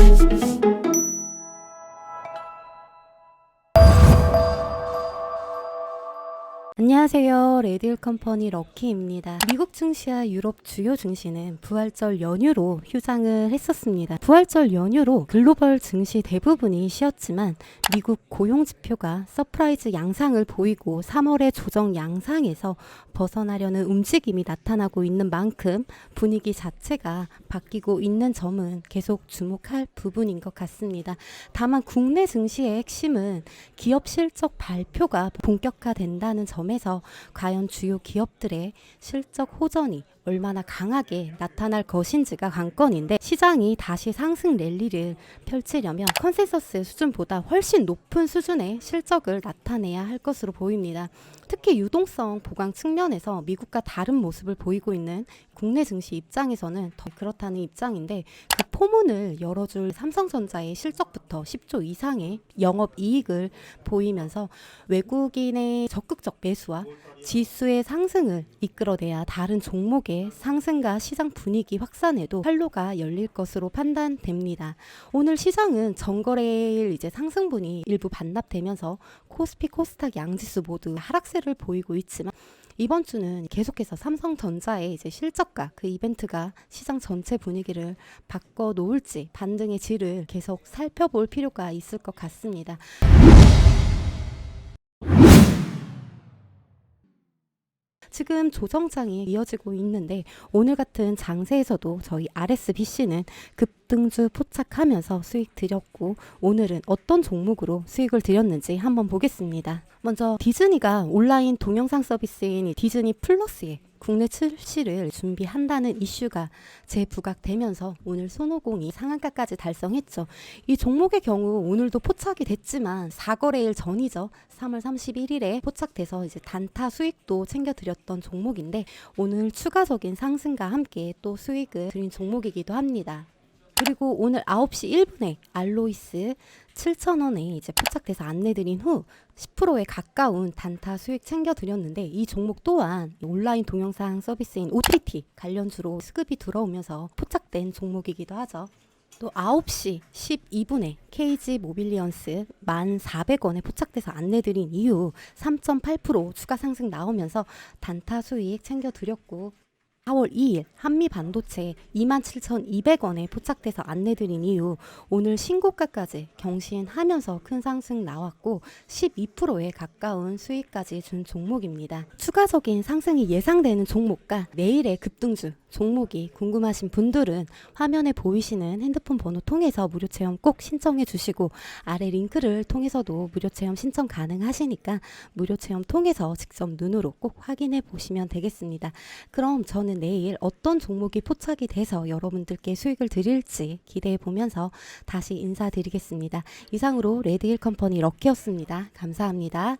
Thank you. 안녕하세요. 레디올 컴퍼니 럭키입니다. 미국 증시와 유럽 주요 증시는 부활절 연휴로 휴장을 했었습니다. 부활절 연휴로 글로벌 증시 대부분이 쉬었지만 미국 고용 지표가 서프라이즈 양상을 보이고 3월의 조정 양상에서 벗어나려는 움직임이 나타나고 있는 만큼 분위기 자체가 바뀌고 있는 점은 계속 주목할 부분인 것 같습니다. 다만 국내 증시의 핵심은 기업 실적 발표가 본격화된다는 점에 서 과연 주요 기업들의 실적 호전이 얼마나 강하게 나타날 것인지가 관건인데 시장이 다시 상승 랠리를 펼치려면 컨센서스 수준보다 훨씬 높은 수준의 실적을 나타내야 할 것으로 보입니다. 특히 유동성 보강 측면에서 미국과 다른 모습을 보이고 있는 국내 증시 입장에서는 더 그렇다는 입장인데 그 포문을 열어줄 삼성전자의 실적부터 10조 이상의 영업 이익을 보이면서 외국인의 적극적 매수와 지수의 상승을 이끌어내야 다른 종목의 상승과 시장 분위기 확산에도 활로가 열릴 것으로 판단됩니다. 오늘 시장은 전거래일 이제 상승분이 일부 반납되면서 코스피 코스닥 양지수 모두 하락세를 보이고 있지만 이번 주는 계속해서 삼성전자의 이제 실적과 그 이벤트가 시장 전체 분위기를 바꿔 놓을지 반등의 질을 계속 살펴볼 필요가 있을 것 같습니다. 지금 조정장이 이어지고 있는데 오늘 같은 장세에서도 저희 RSBC는 급 등주 포착하면서 수익 드렸고 오늘은 어떤 종목으로 수익을 드렸는지 한번 보겠습니다. 먼저 디즈니가 온라인 동영상 서비스인 이 디즈니 플러스에 국내 출시를 준비한다는 이슈가 재부각되면서 오늘 손오공이 상한가까지 달성했죠. 이 종목의 경우 오늘도 포착이 됐지만 4거래일 전이죠. 3월 31일에 포착돼서 이제 단타 수익도 챙겨드렸던 종목인데 오늘 추가적인 상승과 함께 또 수익을 드린 종목이기도 합니다. 그리고 오늘 9시 1분에 알로이스 7,000원에 이제 포착돼서 안내드린 후 10%에 가까운 단타 수익 챙겨드렸는데 이 종목 또한 온라인 동영상 서비스인 OTT 관련주로 수급이 들어오면서 포착된 종목이기도 하죠. 또 9시 12분에 KG 모빌리언스 1,400원에 포착돼서 안내드린 이후 3.8% 추가 상승 나오면서 단타 수익 챙겨드렸고 4월 2일 한미 반도체 27,200원에 포착돼서 안내드린 이후 오늘 신고가까지 경신하면서 큰 상승 나왔고 12%에 가까운 수익까지 준 종목입니다. 추가적인 상승이 예상되는 종목과 내일의 급등주 종목이 궁금하신 분들은 화면에 보이시는 핸드폰 번호 통해서 무료 체험 꼭 신청해 주시고 아래 링크를 통해서도 무료 체험 신청 가능하시니까 무료 체험 통해서 직접 눈으로 꼭 확인해 보시면 되겠습니다. 그럼 저는 내일 어떤 종목이 포착이 돼서 여러분들께 수익을 드릴지 기대해 보면서 다시 인사드리겠습니다. 이상으로 레드힐 컴퍼니 럭키였습니다. 감사합니다.